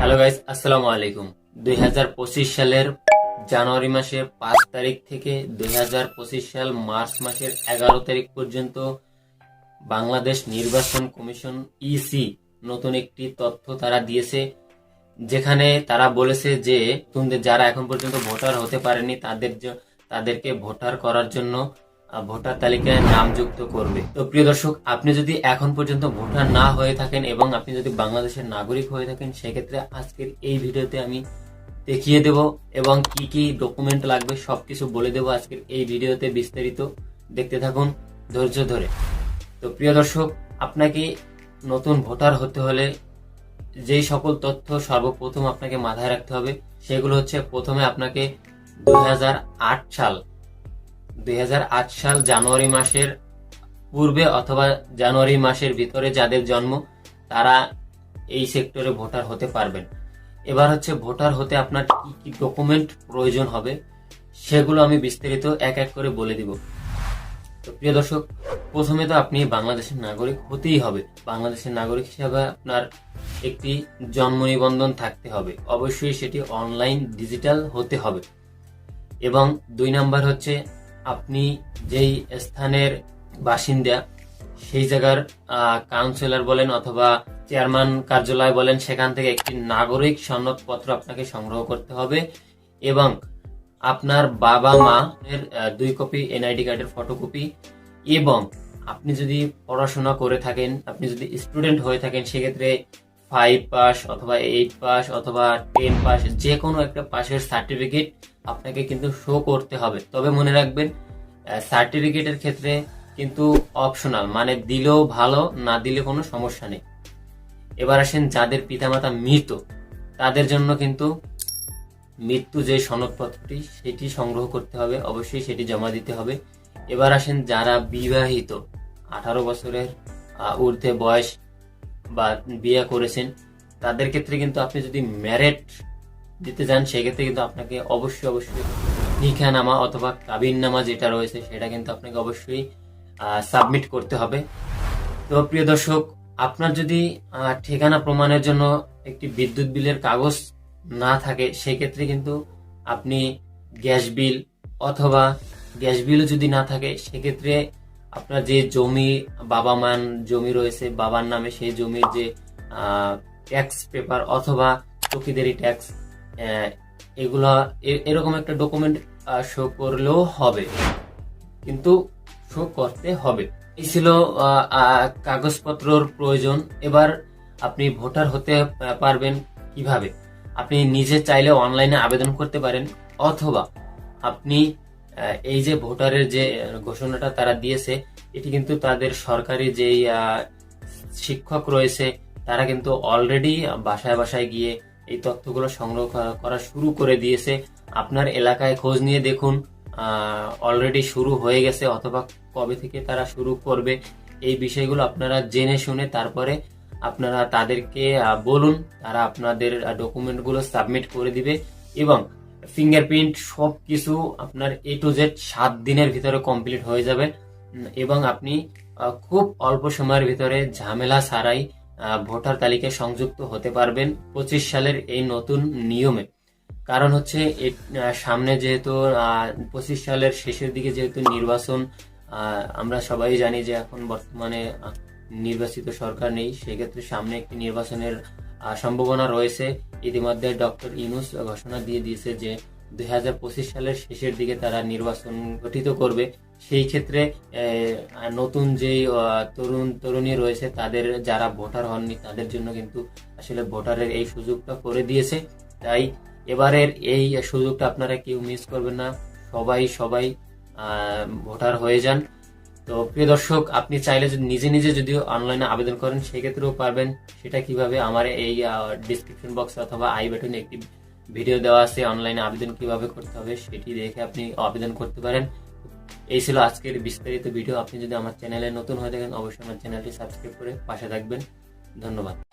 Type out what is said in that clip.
Hello guys, আসসালামু আলাইকুম। দুই হাজার পঁচিশ সালের জানুয়ারি মাসের পাঁচ তারিখ থেকে দুই হাজার পঁচিশ সাল মার্চ মাসের এগারো তারিখ পর্যন্ত বাংলাদেশ নির্বাচন কমিশন ইসি নতুন একটি তথ্য তারা দিয়েছে, যেখানে তারা বলেছে যে যারা এখন পর্যন্ত ভোটার হতে পারেনি, তাদের তাদেরকে ভোটার করার জন্য ভোটার তালিকায় নাম যুক্ত করবে। তো প্রিয় দর্শক, আপনি যদি এখন পর্যন্ত ভোটার না হয়ে থাকেন এবং আপনি যদি বাংলাদেশের নাগরিক হয়ে থাকেন, সেক্ষেত্রে আজকের এই ভিডিওতে আমি দেখিয়ে দেব এবং কি কি ডকুমেন্ট লাগবে সবকিছু বলে দেব আজকের এই ভিডিওতে বিস্তারিত দেখতে থাকুন ধৈর্য ধরে। তো প্রিয় দর্শক, আপনাকে নতুন ভোটার হতে হলে যেই সকল তথ্য সর্বপ্রথম আপনাকে মাথায় রাখতে হবে, সেগুলো হচ্ছে প্রথমে আপনাকে দু হাজার আট সাল দুই হাজার আট সাল জানুয়ারি মাসের পূর্বে অথবা জানুয়ারি মাসের ভিতরে যাদের জন্ম, তারা এই সেক্টরে ভোটার হতে পারবেন। এবার হচ্ছে ভোটার হতে আপনার কি কি ডকুমেন্ট প্রয়োজন হবে, সেগুলো আমি বিস্তারিত এক এক করে বলে দিব। তো প্রিয় দর্শক, প্রথমে তো আপনি বাংলাদেশের নাগরিক হতেই হবে। বাংলাদেশের নাগরিক হিসাবে আপনার একটি জন্ম নিবন্ধন থাকতে হবে। অবশ্যই সেটি অনলাইন, ডিজিটাল হতে হবে। এবং দুই নাম্বার হচ্ছে আপনি যেই স্থানের বাসিন্দা, সেই জায়গার কাউন্সিলর বলেন অথবা চেয়ারম্যান কার্যালয় বলেন, সেখান থেকে একটি নাগরিক সনদপত্র আপনাকে সংগ্রহ করতে হবে এবং আপনার বাবা মা এর দুই কপি এনআইডি কার্ডের ফটোকপি এবং আপনি যদি পড়াশোনা করে থাকেন, আপনি যদি স্টুডেন্ট হয়ে থাকেন, সেক্ষেত্রে ফাইভ পাস অথবা এইট পাস অথবা টেন পাস যে কোনো একটা পাসের সার্টিফিকেট আপনাকে কিন্তু শো করতে হবে। তবে মনে রাখবেন সার্টিফিকেটের ক্ষেত্রে কিন্তু অপশনাল মানে দিলেও ভালো, না দিলে কোনো সমস্যা নেই। এবার আসেন যাদের পিতামাতা মৃত, তাদের জন্য কিন্তু মৃত্যু যে সনদপত্রটি, সেটি সংগ্রহ করতে হবে, অবশ্যই সেটি জমা দিতে হবে। এবার আসেন যারা বিবাহিত, আঠারো বছরের ঊর্ধ্বে বয়স বা বিয়ে করেছেন, তাদের ক্ষেত্রে কিন্তু আপনি যদি ম্যারেট দিতে যান, সেক্ষেত্রে কিন্তু আপনাকে অবশ্যই অবশ্যই নিখানামা অথবা কাবিননামা যেটা রয়েছে, সেটা কিন্তু আপনাকে অবশ্যই সাবমিট করতে হবে। তো প্রিয় দর্শক, আপনার যদি ঠিকানা প্রমাণের জন্য একটি বিদ্যুৎ বিলের কাগজ না থাকে, সেক্ষেত্রে কিন্তু আপনি গ্যাস বিল অথবা গ্যাস বিলও যদি না থাকে, সেক্ষেত্রে আপনার যে জমি, বাবা মান জমি রয়েছে, বাবার নামে সেই জমির যে ট্যাক্স পেপার অথবা চকিদারি ট্যাক্স এগুলা এরকম একটা ডকুমেন্ট শো করলেও হবে। কিন্তু শো করতে হবে। এই ছিল কাগজপত্রর প্রয়োজন। এবার আপনি ভোটার হতে পারবেন কীভাবে? আপনি নিজে চাইলে অনলাইনে আবেদন করতে পারেন, অথবা আপনি এই যে ভোটারের যে ঘোষণাটা তারা দিয়েছে, এটি কিন্তু তাদের সরকারি যেই শিক্ষক রয়েছে, তারা কিন্তু অলরেডি বাসায় বাসায় গিয়ে এই তথ্যগুলো সংগ্রহ করা শুরু করে দিয়েছে। আপনার এলাকায় খোঁজ নিয়ে দেখুন অলরেডি শুরু হয়ে গেছে অথবা কবে থেকে তারা শুরু করবে, এই বিষয়গুলো আপনারা জেনে শুনে তারপরে আপনারা তাদেরকে বলুন, তারা আপনাদের ডকুমেন্টগুলো সাবমিট করে দিবে এবং ফিঙ্গারপ্রিন্ট সব কিছু আপনার এ টু জেড সাত দিনের ভিতরে কমপ্লিট হয়ে যাবে। এবং আপনি খুব অল্প সময়ের ভিতরে ঝামেলা ছাড়াই ভোটার তালিকায় সংযুক্ত হতে পারবেন পঁচিশ সালের এই নতুন নিয়মে। কারণ হচ্ছে সামনে যেহেতু পঁচিশ সালের শেষের দিকে যেহেতু নির্বাচন আমরা সবাই জানি যে এখন বর্তমানে নির্বাচিত সরকার নেই। সেক্ষেত্রে সামনে একটি নির্বাচনের সম্ভাবনা রয়েছে। ইতিমধ্যে ডক্টর ইউনুস ঘোষণা দিয়ে দিয়েছে যে, দুই হাজার পঁচিশ সালের শেষের দিকে তারা নির্বাচন গঠিত করবে। সেই ক্ষেত্রে নতুন যেই তরুণ, তরুণী রয়েছে, তাদের যারা ভোটার হননি, তাদের জন্য কিন্তু আসলে ভোটারের এই সুযোগটা করে দিয়েছে। তাই এবারের এই সুযোগটা আপনারা কেউ মিস করবেন না। সবাই সবাই ভোটার হয়ে যান। তো প্রিয় দর্শক, আপনি চাইলে যদি নিজে নিজে যদি অনলাইনে আবেদন করেন, সেক্ষেত্রেও পারবেন। সেটা কীভাবে? আমার এই ডিসক্রিপশন বক্স অথবা আই বাটনে একটি ভিডিও দেওয়া আছে অনলাইনে আবেদন কীভাবে করতে হবে সেটি দেখে আপনি আবেদন করতে পারেন। এই ছিল আজকের বিস্তারিত ভিডিও আপনি যদি আমার চ্যানেলে নতুন হয়ে থাকেন, অবশ্যই আমার চ্যানেলটি সাবস্ক্রাইব করে পাশে থাকবেন। ধন্যবাদ।